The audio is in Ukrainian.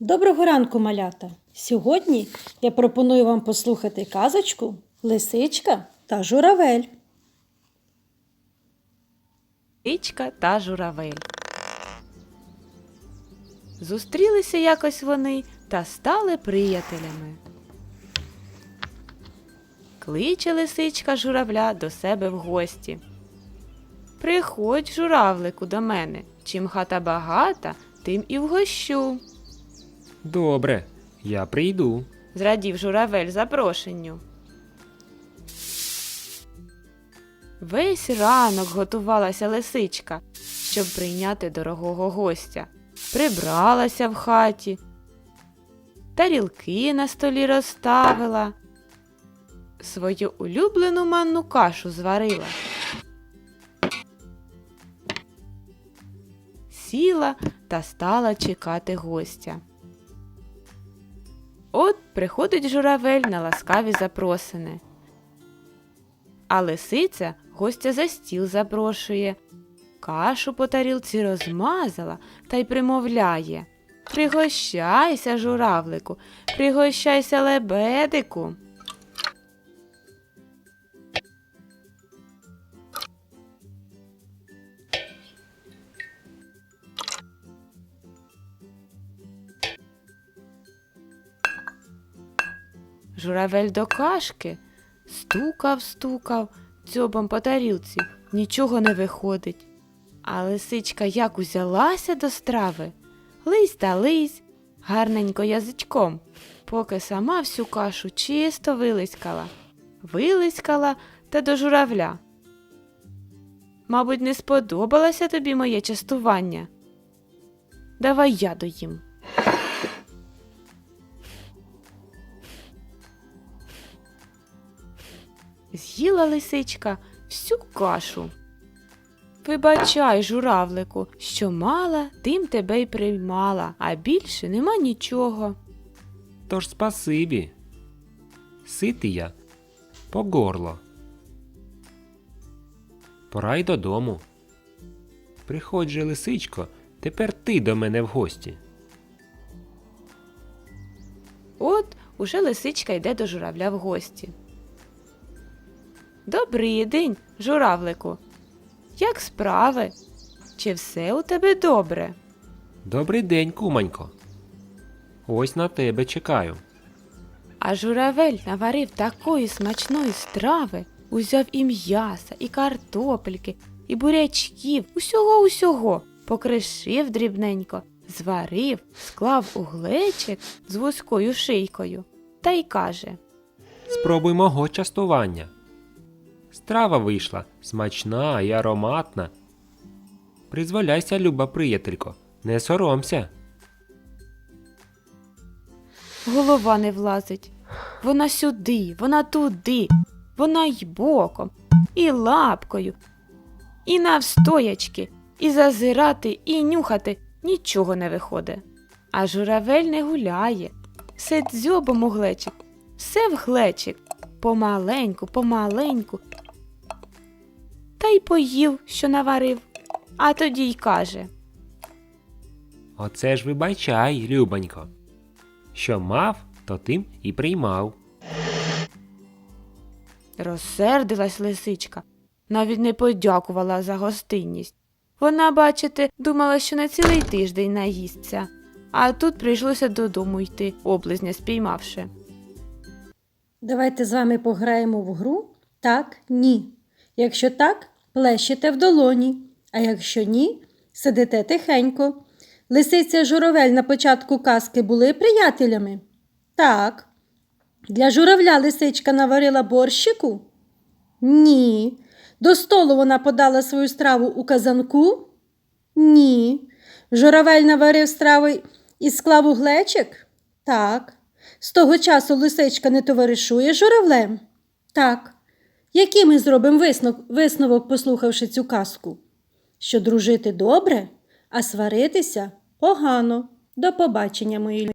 Доброго ранку, малята! Сьогодні я пропоную вам послухати казочку Лисичка та журавель. Лисичка та журавель. Зустрілися якось вони та стали приятелями. Кличе лисичка журавля до себе в гості. Приходь, журавлику, до мене. Чим хата багата, тим і вгощу. Добре, я прийду. зрадів журавель запрошенню. Весь ранок готувалася лисичка, щоб прийняти дорогого гостя. Прибралася в хаті, тарілки на столі розставила, свою улюблену манну кашу зварила. Сіла та стала чекати гостя. От приходить журавель на ласкаві запросини. А лисиця гостя за стіл запрошує, кашу по тарілці розмазала та й примовляє Пригощайся, журавлику, пригощайся лебедику. Журавель до кашки стукав, стукав дзьобом по тарілці, нічого не виходить. А лисичка як узялася до страви, лись та лись, гарненько язичком, поки сама всю кашу чисто вилискала, вилискала та до журавля. Мабуть, не сподобалося тобі моє частування. Давай я доїм. З'їла лисичка всю кашу. Вибачай, журавлику, що мала, тим тебе й приймала, а більше нема нічого. Тож спасибі. Ситий я по горло. Пора й додому. Приходь же, лисичко, тепер ти до мене в гості. От уже лисичка йде до журавля в гості. Добрий день, журавлику. Як справи? Чи все у тебе добре? Добрий день, кумонько. Ось на тебе чекаю. А журавель наварив такої смачної страви, узяв і м'яса, і картопельки, і бурячків, усього усього, покришив дрібненько, зварив, склав у глечик з вузькою шийкою та й каже Спробуй мого частування. Страва вийшла смачна і ароматна. Призволяйся, люба приятелько, не соромся. Голова не влазить. Вона сюди, вона туди, вона й боком, і лапкою, і навстоячки, і зазирати, і нюхати нічого не виходить. А журавель не гуляє, все дзьобом у глечик, все в глечик, помаленьку, помаленьку. Та й поїв, що наварив, а тоді й каже. Оце ж вибачай, любонько. Що мав, то тим і приймав. Розсердилась лисичка, навіть не подякувала за гостинність. Вона, бачите, думала, що на цілий тиждень наїсться, а тут прийшлося додому йти, облизня спіймавши. Давайте з вами пограємо в гру так, ні. Якщо так, плещете в долоні, а якщо ні, сидите тихенько. Лисиця журавель на початку казки були приятелями? Так. Для журавля лисичка наварила борщику? Ні. До столу вона подала свою страву у казанку? Ні. Журавель наварив страви і склав у глечик? Так. З того часу лисичка не товаришує журавлем? Так. Який ми зробимо висновок, висновок, послухавши цю казку? Що дружити добре, а сваритися погано. До побачення, мої.